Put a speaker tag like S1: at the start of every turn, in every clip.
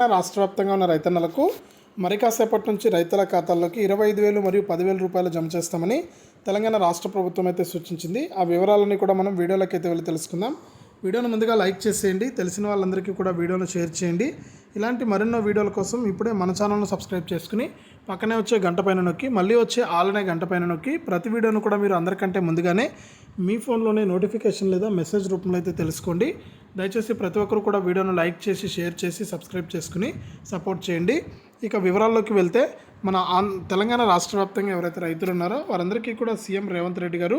S1: రాష్ట్ర వ్యాప్తంగా ఉన్న రైతన్నలకు మరి కాసేపటి నుంచి రైతుల ఖాతాల్లోకి ఇరవై ఐదు వేలు మరియు పదివేల రూపాయలు జమ చేస్తామని తెలంగాణ రాష్ట్ర ప్రభుత్వం అయితే సూచించింది. ఆ వివరాలని కూడా మనం వీడియోలోకి అయితే వెళ్ళి తెలుసుకుందాం. వీడియోను ముందుగా లైక్ చేసేయండి. తెలిసిన వాళ్ళందరికీ కూడా వీడియోను షేర్ చేయండి. ఇలాంటి మరెన్నో వీడియోల కోసం ఇప్పుడే మన ఛానల్ను సబ్స్క్రైబ్ చేసుకుని పక్కనే వచ్చే గంట పైన నొక్కి మళ్ళీ వచ్చే ఆలనే గంట పైన నొక్కి ప్రతి వీడియోను కూడా మీరు అందరికంటే ముందుగానే మీ ఫోన్లోనే నోటిఫికేషన్ లేదా మెసేజ్ రూపంలో అయితే తెలుసుకోండి. దయచేసి ప్రతి ఒక్కరు కూడా వీడియోను లైక్ చేసి షేర్ చేసి సబ్స్క్రైబ్ చేసుకుని సపోర్ట్ చేయండి. ఇక వివరాల్లోకి వెళ్తే మన ఆన్ తెలంగాణ రాష్ట్ర వ్యాప్తంగా ఎవరైతే రైతులు ఉన్నారో వారందరికీ కూడా సీఎం రేవంత్ రెడ్డి గారు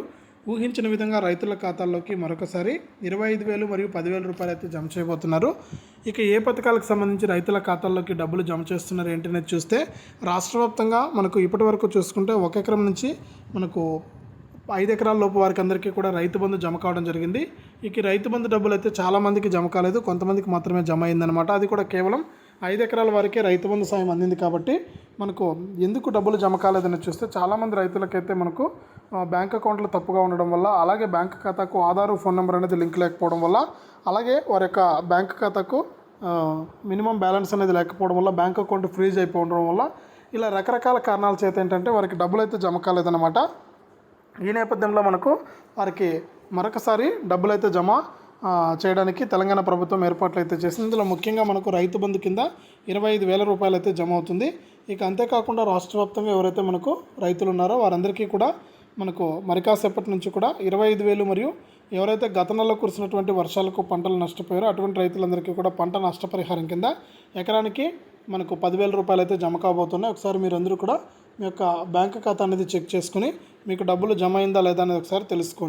S1: ఊహించిన విధంగా రైతుల ఖాతాల్లోకి మరొకసారి ఇరవై ఐదు వేలు మరియు పదివేల రూపాయలు అయితే జమ చేయబోతున్నారు. ఇక ఏ పథకాలకు సంబంధించి రైతుల ఖాతాల్లోకి డబ్బులు జమ చేస్తున్నారు ఏంటనేది చూస్తే రాష్ట్ర వ్యాప్తంగా మనకు ఇప్పటి వరకు చూసుకుంటే ఒక ఎకరం నుంచి మనకు ఐదు ఎకరాల లోపు వారికి అందరికీ కూడా రైతు బంధు జమ కావడం జరిగింది. ఇక రైతు బంధు డబ్బులు అయితే చాలామందికి జమ కాలేదు. కొంతమందికి మాత్రమే జమ అయిందనమాట అది కూడా కేవలం ఐదు ఎకరాల వారికే రైతు బంధు సాయం అందింది కాబట్టి మనకు ఎందుకు డబ్బులు జమ కాలేదని చూస్తే చాలామంది రైతులకైతే మనకు బ్యాంక్ అకౌంట్లు తప్పుగా ఉండడం వల్ల అలాగే బ్యాంక్ ఖాతాకు ఆధారు ఫోన్ నెంబర్ అనేది లింక్ లేకపోవడం వల్ల అలాగే వారి యొక్క బ్యాంక్ ఖాతాకు మినిమం బ్యాలెన్స్ అనేది లేకపోవడం వల్ల బ్యాంక్ అకౌంట్ ఫ్రీజ్ అయిపోవడం వల్ల ఇలా రకరకాల కారణాల చేత ఏంటంటే వారికి డబ్బులు అయితే జమ కాలేదన్నమాట. ఈ నేపథ్యంలో మనకు వారికి మరొకసారి డబ్బులు అయితే జమ చేయడానికి తెలంగాణ ప్రభుత్వం ఏర్పాట్లు అయితే చేసింది. ఇందులో ముఖ్యంగా మనకు రైతు బంధు కింద ఇరవై ఐదు వేల రూపాయలు అయితే జమ అవుతుంది. ఇక అంతేకాకుండా రాష్ట్ర వ్యాప్తంగా ఎవరైతే మనకు రైతులు ఉన్నారో వారందరికీ కూడా మనకు మరికాసేపటి నుంచి కూడా ఇరవై ఐదు వేలు మరియు ఎవరైతే గత నెలలో కురిసినటువంటి వర్షాలకు పంటలు నష్టపోయారో అటువంటి రైతులందరికీ కూడా పంట నష్టపరిహారం కింద ఎకరానికి మనకు పదివేల రూపాయలు అయితే జమ కాబోతున్నాయి. ఒకసారి మీరందరూ కూడా మీ యొక్క బ్యాంక్ ఖాతా అనేది చెక్ చేసుకుని మీకు డబ్బులు జమ అయిందా లేదా అనేది ఒకసారి తెలుసుకోండి.